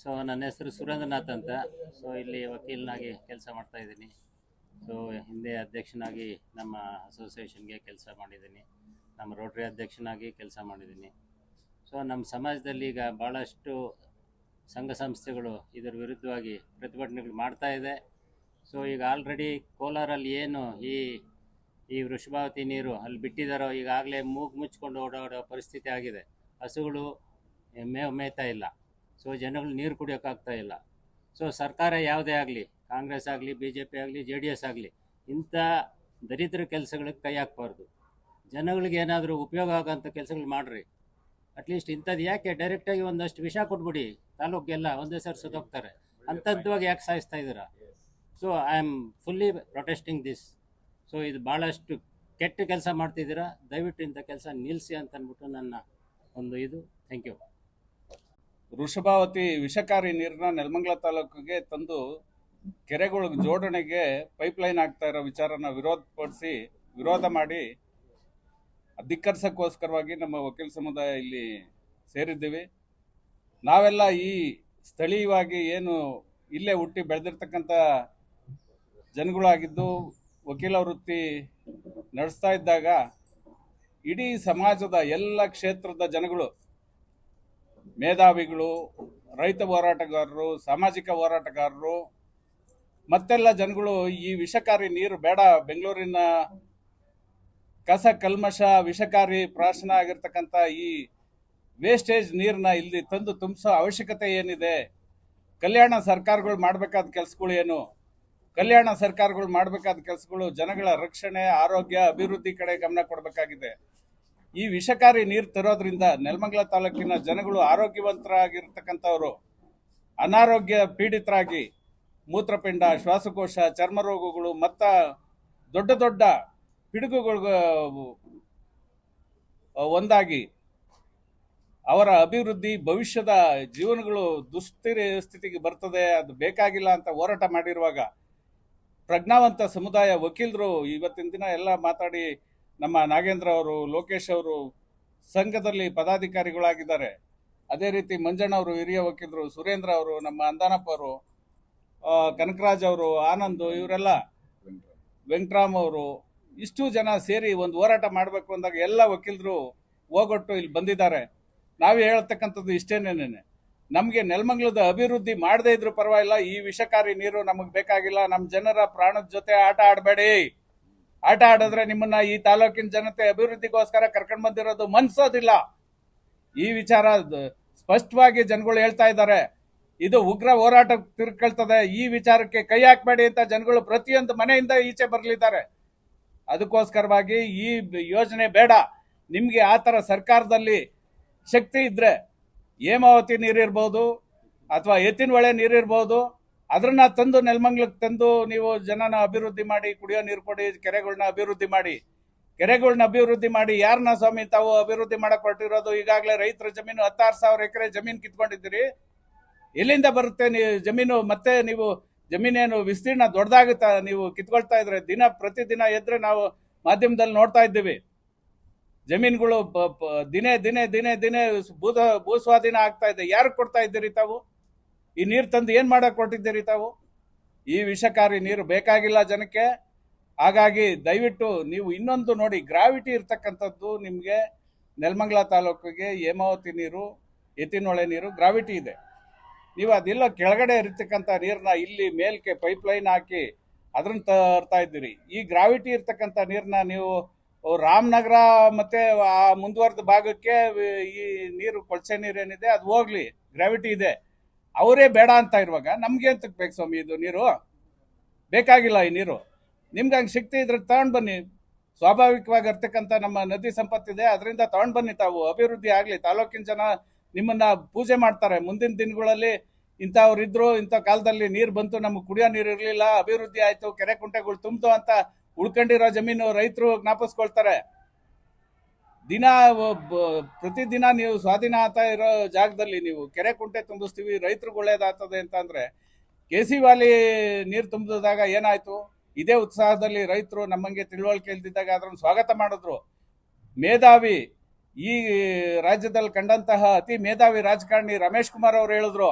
So ನನ್ನ ಹೆಸರು ಸುರೇಂದ್ರನಾಥ್ ಅಂತ. ಸೊ ಇಲ್ಲಿ ವಕೀಲನಾಗಿ ಕೆಲಸ ಮಾಡ್ತಾ ಇದ್ದೀನಿ. ಸೊ ಹಿಂದೆ ಅಧ್ಯಕ್ಷನಾಗಿ ನಮ್ಮ ಅಸೋಸಿಯೇಷನ್ಗೆ ಕೆಲಸ ಮಾಡಿದ್ದೀನಿ. ನಮ್ಮ ರೋಟ್ರಿ ಅಧ್ಯಕ್ಷನಾಗಿ ಕೆಲಸ ಮಾಡಿದ್ದೀನಿ. ಸೊ ನಮ್ಮ ಸಮಾಜದಲ್ಲಿ ಈಗ ಭಾಳಷ್ಟು ಸಂಘ ಸಂಸ್ಥೆಗಳು ಇದರ ವಿರುದ್ಧವಾಗಿ ಪ್ರತಿಭಟನೆಗಳು ಮಾಡ್ತಾ ಇದೆ. ಸೊ ಈಗ ಆಲ್ರೆಡಿ ಕೋಲಾರಲ್ಲಿ ಏನು ಈ ಈ ವೃಷಭಾವತಿ ನೀರು ಅಲ್ಲಿ ಬಿಟ್ಟಿದ್ದಾರೋ ಈಗಾಗಲೇ ಮೂಗು ಮುಚ್ಕೊಂಡು ಓಡಾಡೋ ಪರಿಸ್ಥಿತಿ ಆಗಿದೆ. ಹಸುಗಳು ಮೇ, ಮೇಯ್ತಾ ಇಲ್ಲ. ಸೊ ಜನಗಳು ನೀರು ಕುಡಿಯೋಕ್ಕಾಗ್ತಾ ಇಲ್ಲ. ಸೊ ಸರ್ಕಾರ ಯಾವುದೇ ಆಗಲಿ, ಕಾಂಗ್ರೆಸ್ ಆಗಲಿ ಬಿ ಜೆ ಪಿ ಆಗಲಿ, ಜೆ ಡಿ ಎಸ್ ಆಗಲಿ, ಇಂಥ ದರಿದ್ರ ಕೆಲಸಗಳಿಗೆ ಕೈ ಹಾಕಬಾರ್ದು. ಜನಗಳಿಗೆ ಏನಾದರೂ ಉಪಯೋಗ ಆಗೋಂಥ ಕೆಲಸಗಳು ಮಾಡಿರಿ. ಅಟ್ಲೀಸ್ಟ್ ಇಂಥದ್ದು ಯಾಕೆ ಡೈರೆಕ್ಟಾಗಿ ಒಂದಷ್ಟು ವಿಷ ಕೊಟ್ಬಿಡಿ ತಾಲೂಕಿಗೆಲ್ಲ ಒಂದೇ ಸರ್ ಸುತ್ತೋಗ್ತಾರೆ. ಅಂಥದ್ದುವಾಗಿ ಯಾಕೆ ಸಾಯಿಸ್ತಾ ಇದ್ದೀರಾ? So I am fully protesting this so ಇದು ಭಾಳಷ್ಟು ಕೆಟ್ಟ ಕೆಲಸ ಮಾಡ್ತಿದ್ದೀರಾ? ದಯವಿಟ್ಟು ಇಂಥ ಕೆಲಸ ನಿಲ್ಲಿಸಿ ಅಂತ ಅಂದ್ಬಿಟ್ಟು ನನ್ನ ಒಂದು ಇದು. ಥ್ಯಾಂಕ್ ಯು ವೃಷಭಾವತಿ ವಿಷಕಾರಿ ನೀರನ್ನ ನೆಲಮಂಗಲ ತಾಲೂಕಿಗೆ ತಂದು ಕೆರೆಗಳ ಜೋಡಣೆಗೆ ಪೈಪ್ಲೈನ್ ಆಗ್ತಾ ಇರೋ ವಿಚಾರನ ವಿರೋಧಪಡಿಸಿ ವಿರೋಧ ಮಾಡಿ ಧಿಕ್ಕರಿಸಕ್ಕೋಸ್ಕರವಾಗಿ ನಮ್ಮ ವಕೀಲ ಸಮುದಾಯ ಇಲ್ಲಿ ಸೇರಿದ್ದೀವಿ. ನಾವೆಲ್ಲ ಈ ಸ್ಥಳೀಯವಾಗಿ ಏನು ಇಲ್ಲೇ ಹುಟ್ಟಿ ಬೆಳೆದಿರ್ತಕ್ಕಂಥ ಜನಗಳಾಗಿದ್ದು ವಕೀಲ ವೃತ್ತಿ ನಡೆಸ್ತಾ ಇದ್ದಾಗ ಇಡೀ ಸಮಾಜದ ಎಲ್ಲ ಕ್ಷೇತ್ರದ ಜನಗಳು ಮೇಧಾವಿಗಳು, ರೈತ ಹೋರಾಟಗಾರರು, ಸಾಮಾಜಿಕ ಹೋರಾಟಗಾರರು, ಮತ್ತೆಲ್ಲ ಜನಗಳು ಈ ವಿಷಕಾರಿ ನೀರು ಬೇಡ. ಬೆಂಗಳೂರಿನ ಕಸ, ಕಲ್ಮಶ, ವಿಷಕಾರಿ ಪ್ರಾಶನ ಆಗಿರ್ತಕ್ಕಂಥ ಈ ವೇಸ್ಟೇಜ್ ನೀರನ್ನ ಇಲ್ಲಿ ತಂದು ತುಂಬಿಸೋ ಅವಶ್ಯಕತೆ ಏನಿದೆ? ಕಲ್ಯಾಣ ಸರ್ಕಾರಗಳು ಮಾಡಬೇಕಾದ ಕೆಲಸಗಳು ಏನು? ಕಲ್ಯಾಣ ಸರ್ಕಾರಗಳು ಮಾಡಬೇಕಾದ ಕೆಲಸಗಳು ಜನಗಳ ರಕ್ಷಣೆ, ಆರೋಗ್ಯ, ಅಭಿವೃದ್ಧಿ ಕಡೆ ಗಮನ ಕೊಡಬೇಕಾಗಿದೆ. ಈ ವಿಷಕಾರಿ ನೀರು ತರೋದ್ರಿಂದ ನೆಲಮಂಗಲ ತಾಲೂಕಿನ ಜನಗಳು ಆರೋಗ್ಯವಂತರಾಗಿರ್ತಕ್ಕಂಥವರು, ಅನಾರೋಗ್ಯ ಪೀಡಿತರಾಗಿ ಮೂತ್ರಪಿಂಡ, ಶ್ವಾಸಕೋಶ, ಚರ್ಮ ರೋಗಗಳು, ಮತ್ತ ದೊಡ್ಡ ದೊಡ್ಡ ಪಿಡುಗುಗಳು ಒಂದಾಗಿ ಅವರ ಅಭಿವೃದ್ಧಿ ಭವಿಷ್ಯದ ಜೀವನಗಳು ದುಸ್ಥಿರ ಸ್ಥಿತಿಗೆ ಬರ್ತದೆ, ಅದು ಬೇಕಾಗಿಲ್ಲ ಅಂತ ಹೋರಾಟ ಮಾಡಿರುವಾಗ ಪ್ರಜ್ಞಾವಂತ ಸಮುದಾಯ ವಕೀಲರು ಇವತ್ತಿನ ದಿನ ಎಲ್ಲ ಮಾತಾಡಿ ನಮ್ಮ ನಾಗೇಂದ್ರ ಅವರು, ಲೋಕೇಶ್ ಅವರು ಸಂಘದಲ್ಲಿ ಪದಾಧಿಕಾರಿಗಳಾಗಿದ್ದಾರೆ. ಅದೇ ರೀತಿ ಮಂಜಣ್ಣ ಅವರು, ಹಿರಿಯ ವಕೀಲರು, ಸುರೇಂದ್ರ ಅವರು, ನಮ್ಮ ಅಂದಾನಪ್ಪ ಅವರು ಕನಕರಾಜ್ ಅವರು, ಆನಂದ್ ಇವರೆಲ್ಲ, ವೆಂಕಟರಾಮ್ ಅವರು, ಇಷ್ಟು ಜನ ಸೇರಿ ಒಂದು ಹೋರಾಟ ಮಾಡಬೇಕು ಅಂದಾಗ ಎಲ್ಲ ವಕೀಲರು ಹೋಗೊಟ್ಟು ಇಲ್ಲಿ ಬಂದಿದ್ದಾರೆ. ನಾವು ಹೇಳ್ತಕ್ಕಂಥದ್ದು ಇಷ್ಟೇನೇನೆ ನಮಗೆ ನೆಲಮಂಗಲದ ಅಭಿವೃದ್ಧಿ ಮಾಡದೇ ಇದ್ರೂ ಪರವಾಗಿಲ್ಲ. ಈ ವಿಷಕಾರಿ ನೀರು ನಮಗೆ ಬೇಕಾಗಿಲ್ಲ. ನಮ್ಮ ಜನರ ಪ್ರಾಣದ ಜೊತೆ ಆಟ ಆಡಬೇಡಿ. ಆಟ ಆಡಿದ್ರೆ ನಿಮ್ಮನ್ನ ಈ ತಾಲೂಕಿನ ಜನತೆ ಅಭಿವೃದ್ಧಿಗೋಸ್ಕರ ಕರ್ಕೊಂಡ್ ಬಂದಿರೋದು ಮನ್ಸೋದಿಲ್ಲ. ಈ ವಿಚಾರ ಸ್ಪಷ್ಟವಾಗಿ ಜನಗಳು ಹೇಳ್ತಾ ಇದ್ದಾರೆ. ಇದು ಉಗ್ರ ಹೋರಾಟ ತಿರ್ಕೊಳ್ತದೆ. ಈ ವಿಚಾರಕ್ಕೆ ಕೈ ಹಾಕಬೇಡಿ ಅಂತ ಜನಗಳು ಪ್ರತಿಯೊಂದು ಮನೆಯಿಂದ ಈಚೆ ಬರಲಿದ್ದಾರೆ. ಅದಕ್ಕೋಸ್ಕರವಾಗಿ ಈ ಯೋಜನೆ ಬೇಡ. ನಿಮ್ಗೆ ಆ ಥರ ಸರ್ಕಾರದಲ್ಲಿ ಶಕ್ತಿ ಇದ್ರೆ ಹೇಮಾವತಿ ನೀರಿರ್ಬೋದು ಅಥವಾ ಎತ್ತಿನ ಹೊಳೆ ನೀರಿರ್ಬೋದು. ಅದನ್ನ ತಂದು ನೆಲಮಂಗ್ಲಕ್ಕೆ ತಂದು ನೀವು ಜನನ ಅಭಿವೃದ್ಧಿ ಮಾಡಿ, ಕುಡಿಯೋ ನೀರು ಕೊಡಿ ಕೆರೆಗಳನ್ನ ಅಭಿವೃದ್ಧಿ ಮಾಡಿ. ಕೆರೆಗಳನ್ನ ಅಭಿವೃದ್ಧಿ ಮಾಡಿ ಯಾರನ್ನ ಸ್ವಾಮಿ ತಾವು ಅಭಿವೃದ್ಧಿ ಮಾಡಕ್ ಹೊರಟಿರೋದು? ಈಗಾಗಲೇ ರೈತರ ಜಮೀನು ಹತ್ತಾರು ಸಾವಿರ ಎಕರೆ ಜಮೀನು ಕಿತ್ಕೊಂಡಿದ್ದೀರಿ. ಎಲ್ಲಿಂದ ಬರುತ್ತೆ ನೀವು ಜಮೀನು? ಮತ್ತೆ ನೀವು ಜಮೀನೇನು ವಿಸ್ತೀರ್ಣ ದೊಡ್ಡದಾಗುತ್ತಾ? ನೀವು ಕಿತ್ಕೊಳ್ತಾ ಇದ್ರೆ ದಿನ ಪ್ರತಿದಿನ ಎದ್ರೆ ನಾವು ಮಾಧ್ಯಮದಲ್ಲಿ ನೋಡ್ತಾ ಇದ್ದೀವಿ. ಜಮೀನುಗಳು ದಿನೇ ದಿನೇ ದಿನೇ ದಿನೇ ಭೂದ ಭೂಸ್ವಾಧೀನ ಆಗ್ತಾ ಇದೆ. ಯಾರು ಕೊಡ್ತಾ ಇದ್ದೀರಿ ತಾವು? ಈ ನೀರು ತಂದು ಏನು ಮಾಡೋಕೆ ಕೊಟ್ಟಿದ್ದೀರಿ ತಾವು? ಈ ವಿಷಕಾರಿ ನೀರು ಬೇಕಾಗಿಲ್ಲ ಜನಕ್ಕೆ. ಹಾಗಾಗಿ ದಯವಿಟ್ಟು ನೀವು ಇನ್ನೊಂದು ನೋಡಿ, ಗ್ರಾವಿಟಿ ಇರ್ತಕ್ಕಂಥದ್ದು ನಿಮಗೆ ನೆಲಮಂಗಲ ತಾಲೂಕಿಗೆ ಹೇಮಾವತಿ ನೀರು ಎತ್ತಿನೊಳೆ ನೀರು ಗ್ರಾವಿಟಿ ಇದೆ. ನೀವು ಅದೆಲ್ಲ ಕೆಳಗಡೆ ಇರ್ತಕ್ಕಂಥ ನೀರನ್ನ ಇಲ್ಲಿ ಮೇಲ್ಕೆ ಪೈಪ್ ಲೈನ್ ಹಾಕಿ ಅದನ್ನ ತರ್ತಾ ಇದ್ದೀರಿ. ಈ ಗ್ರಾವಿಟಿ ಇರ್ತಕ್ಕಂಥ ನೀರನ್ನ ನೀವು ರಾಮನಗರ ಮತ್ತೆ ಆ ಮುಂದುವರೆದ ಭಾಗಕ್ಕೆ ಈ ನೀರು ಕೊಳಚೆ ನೀರು ಏನಿದೆ, ಅದು ಹೋಗ್ಲಿ, ಗ್ರಾವಿಟಿ ಇದೆ. ಅವರೇ ಬೇಡ ಅಂತ ಇರುವಾಗ ನಮ್ಗೆ ಅಂತ ಬೇಕು ಸ್ವಾಮಿ ಇದು ನೀರು? ಬೇಕಾಗಿಲ್ಲ ಈ ನೀರು. ನಿಮ್ಗೆ ಹಂಗೆ ಶಕ್ತಿ ಇದ್ರೆ ತಗೊಂಡು ಬನ್ನಿ. ಸ್ವಾಭಾವಿಕವಾಗಿ ಇರ್ತಕ್ಕಂಥ ನಮ್ಮ ನದಿ ಸಂಪತ್ತಿದೆ, ಅದರಿಂದ ತಗೊಂಡು ಬನ್ನಿ ತಾವು. ಅಭಿವೃದ್ಧಿ ಆಗಲಿ, ತಾಲೂಕಿನ ಜನ ನಿಮ್ಮನ್ನ ಪೂಜೆ ಮಾಡ್ತಾರೆ. ಮುಂದಿನ ದಿನಗಳಲ್ಲಿ ಇಂಥವ್ರು ಇದ್ರು, ಇಂಥ ಕಾಲದಲ್ಲಿ ನೀರು ಬಂತು, ನಮ್ಗೆ ಕುಡಿಯೋ ನೀರು ಇರಲಿಲ್ಲ, ಅಭಿವೃದ್ಧಿ ಆಯ್ತು, ಕೆರೆ ಕುಂಟೆಗಳು ತುಂಬ್ತು ಅಂತ ಉಳ್ಕೊಂಡಿರೋ ಜಮೀನು ರೈತರು ಜ್ಞಾಪಿಸ್ಕೊಳ್ತಾರೆ. ದಿನ ಪ್ರತಿದಿನ ನೀವು ಸ್ವಾಧೀನ ಆಗ್ತಾ ಇರೋ ಜಾಗದಲ್ಲಿ ನೀವು ಕೆರೆ ಕುಂಟೆ ತುಂಬಿಸ್ತೀವಿ, ರೈತರಿಗೆ ಒಳ್ಳೇದಾಗ್ತದೆ ಅಂತ ಅಂದ್ರೆ ಕೆ ಸಿ ವಾಲಿ ನೀರು ತುಂಬಿದಾಗ ಏನಾಯ್ತು? ಇದೇ ಉತ್ಸಾಹದಲ್ಲಿ ರೈತರು ನಮ್ಮಂಗೆ ತಿಳುವಳಿಕೆ ಇಲ್ದಿದ್ದಾಗ ಅದನ್ನು ಸ್ವಾಗತ ಮಾಡಿದ್ರು. ಮೇಧಾವಿ, ಈ ರಾಜ್ಯದಲ್ಲಿ ಕಂಡಂತಹ ಅತಿ ಮೇಧಾವಿ ರಾಜಕಾರಣಿ ರಮೇಶ್ ಕುಮಾರ್ ಅವರು ಹೇಳಿದ್ರು,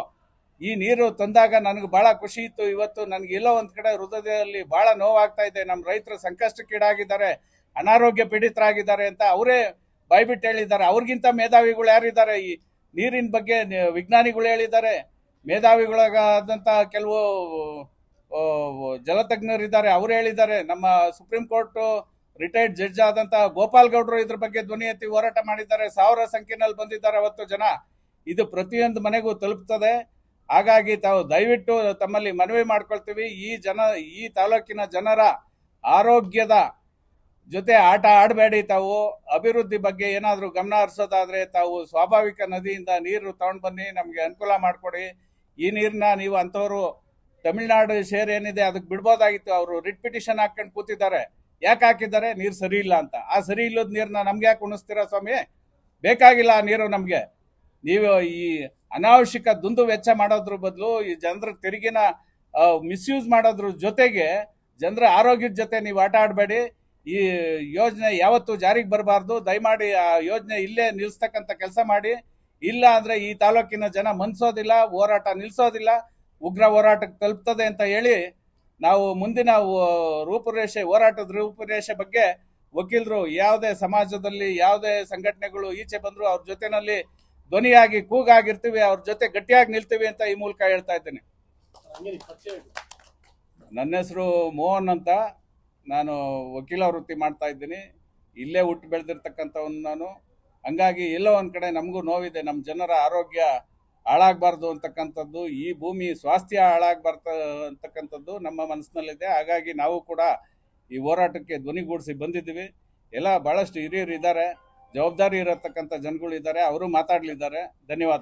ಈ ನೀರು ತಂದಾಗ ನನಗೆ ಬಹಳ ಖುಷಿ ಇತ್ತು, ಇವತ್ತು ನನಗೆ ಎಲ್ಲೋ ಒಂದು ಕಡೆ ಹೃದಯದಲ್ಲಿ ಬಹಳ ನೋವಾಗ್ತಾ ಇದೆ ನಮ್ಮ ರೈತರು ಸಂಕಷ್ಟಕ್ಕೀಡಾಗಿದ್ದಾರೆ, ಅನಾರೋಗ್ಯ ಪೀಡಿತರಾಗಿದ್ದಾರೆ ಅಂತ ಅವರೇ ಬಾಯ್ಬಿಟ್ಟು ಹೇಳಿದ್ದಾರೆ. ಅವ್ರಿಗಿಂತ ಮೇಧಾವಿಗಳು ಯಾರಿದ್ದಾರೆ? ಈ ನೀರಿನ ಬಗ್ಗೆ ವಿಜ್ಞಾನಿಗಳು ಹೇಳಿದ್ದಾರೆ. ಮೇಧಾವಿಗಳಾದಂಥ ಕೆಲವು ಜಲತಜ್ಞರಿದ್ದಾರೆ. ಅವರು ಹೇಳಿದ್ದಾರೆ, ನಮ್ಮ ಸುಪ್ರೀಂ ಕೋರ್ಟ್ ರಿಟೈರ್ಡ್ ಜಡ್ಜ್ ಆದಂತ ಗೋಪಾಲ್ ಗೌಡ್ರು ಇದ್ರ ಬಗ್ಗೆ ಧ್ವನಿ ಎತ್ತಿ ಹೋರಾಟ ಮಾಡಿದ್ದಾರೆ. ಸಾವಿರ ಸಂಖ್ಯೆನಲ್ಲಿ ಬಂದಿದ್ದಾರೆ ಅವತ್ತು ಜನ. ಇದು ಪ್ರತಿಯೊಂದು ಮನೆಗೂ ತಲುಪ್ತದೆ. ಹಾಗಾಗಿ ತಾವು ದಯವಿಟ್ಟು ತಮ್ಮಲ್ಲಿ ಮನವಿ ಮಾಡ್ಕೊಳ್ತೀವಿ. ಈ ಜನ, ಈ ತಾಲೂಕಿನ ಜನರ ಆರೋಗ್ಯದ ಜೊತೆ ಆಟ ಆಡಬೇಡಿ ತಾವು. ಅಭಿವೃದ್ಧಿ ಬಗ್ಗೆ ಏನಾದರೂ ಗಮನ ಹರಿಸೋದಾದ್ರೆ ತಾವು ಸ್ವಾಭಾವಿಕ ನದಿಯಿಂದ ನೀರು ತಗೊಂಡು ಬನ್ನಿ, ನಮಗೆ ಅನುಕೂಲ ಮಾಡಿಕೊಡಿ. ಈ ನೀರನ್ನ ನೀವು ಅಂಥವ್ರು ತಮಿಳ್ನಾಡು ಶೇರ್ ಏನಿದೆ ಅದಕ್ಕೆ ಬಿಡ್ಬೋದಾಗಿತ್ತು. ಅವರು ರಿಟ್ ಪಿಟಿಷನ್ ಹಾಕೊಂಡು ಕೂತಿದ್ದಾರೆ. ಯಾಕೆ ಹಾಕಿದ್ದಾರೆ? ನೀರು ಸರಿ ಇಲ್ಲ ಅಂತ. ಆ ಸರಿ ಇಲ್ಲದ ನೀರನ್ನ ನಮ್ಗೆ ಯಾಕೆ ಉಣಿಸ್ತೀರಾ ಸ್ವಾಮಿ? ಬೇಕಾಗಿಲ್ಲ ಆ ನೀರು ನಮಗೆ. ನೀವು ಈ ಅನಾವಶ್ಯಕ ದುಂದು ವೆಚ್ಚ ಮಾಡೋದ್ರ ಬದಲು ಈ ಜನರ ತೆರಿಗೆನ ಮಿಸ್ಯೂಸ್ ಮಾಡೋದ್ರ ಜೊತೆಗೆ ಜನರ ಆರೋಗ್ಯದ ಜೊತೆ ನೀವು ಆಟ ಆಡಬೇಡಿ. ಈ ಯೋಜನೆ ಯಾವತ್ತೂ ಜಾರಿಗೆ ಬರಬಾರ್ದು. ದಯಮಾಡಿ ಆ ಯೋಜನೆ ಇಲ್ಲೇ ನಿಲ್ಲಿಸ್ತಕ್ಕಂಥ ಕೆಲಸ ಮಾಡಿ. ಇಲ್ಲ ಅಂದ್ರೆ ಈ ತಾಲೂಕಿನ ಜನ ಮನ್ಸೋದಿಲ್ಲ ಹೋರಾಟ ನಿಲ್ಸೋದಿಲ್ಲ ಉಗ್ರ ಹೋರಾಟಕ್ಕೆ ತಲುಪ್ತದೆ ಅಂತ ಹೇಳಿ ನಾವು ಮುಂದಿನ ರೂಪುರೇಷೆ ಹೋರಾಟದ ರೂಪುರೇಷೆ ಬಗ್ಗೆ ವಕೀಲರು ಯಾವುದೇ ಸಮಾಜದಲ್ಲಿ ಯಾವುದೇ ಸಂಘಟನೆಗಳು ಈಚೆ ಬಂದ್ರು ಅವ್ರ ಜೊತೆನಲ್ಲಿ ಧ್ವನಿಯಾಗಿ ಕೂಗಾಗಿರ್ತೀವಿ ಅವ್ರ ಜೊತೆ ಗಟ್ಟಿಯಾಗಿ ನಿಲ್ತೀವಿ ಅಂತ ಈ ಮೂಲಕ ಹೇಳ್ತಾ ಇದ್ದೇನೆ. ನನ್ನ ಹೆಸರು ಮೋಹನ್ ಅಂತ. ನಾನು ವಕೀಲ ವೃತ್ತಿ ಮಾಡ್ತಾ ಇದ್ದೀನಿ. ಇಲ್ಲೇ ಹುಟ್ಟು ಬೆಳೆದಿರ್ತಕ್ಕಂಥವನು ನಾನು. ಹಂಗಾಗಿ ಎಲ್ಲೋ ಒಂದು ಕಡೆ ನಮಗೂ ನೋವಿದೆ. ನಮ್ಮ ಜನರ ಆರೋಗ್ಯ ಹಾಳಾಗಬಾರ್ದು ಅಂತಕ್ಕಂಥದ್ದು. ಈ ಭೂಮಿ ಸ್ವಾಸ್ಥ್ಯ ಹಾಳಾಗಬಾರ್ದ ಅಂತಕ್ಕಂಥದ್ದು ನಮ್ಮ ಮನಸ್ಸಿನಲ್ಲಿದೆ. ಹಾಗಾಗಿ ನಾವು ಕೂಡ ಈ ಹೋರಾಟಕ್ಕೆ ಧ್ವನಿಗೂಡಿಸಿ ಬಂದಿದ್ದೀವಿ. ಎಲ್ಲ ಭಾಳಷ್ಟು ಹಿರಿಯರು ಇದ್ದಾರೆ. ಜವಾಬ್ದಾರಿ ಇರತಕ್ಕಂಥ ಜನಗಳು ಇದ್ದಾರೆ. ಅವರು ಮಾತಾಡಲಿದ್ದಾರೆ. ಧನ್ಯವಾದ.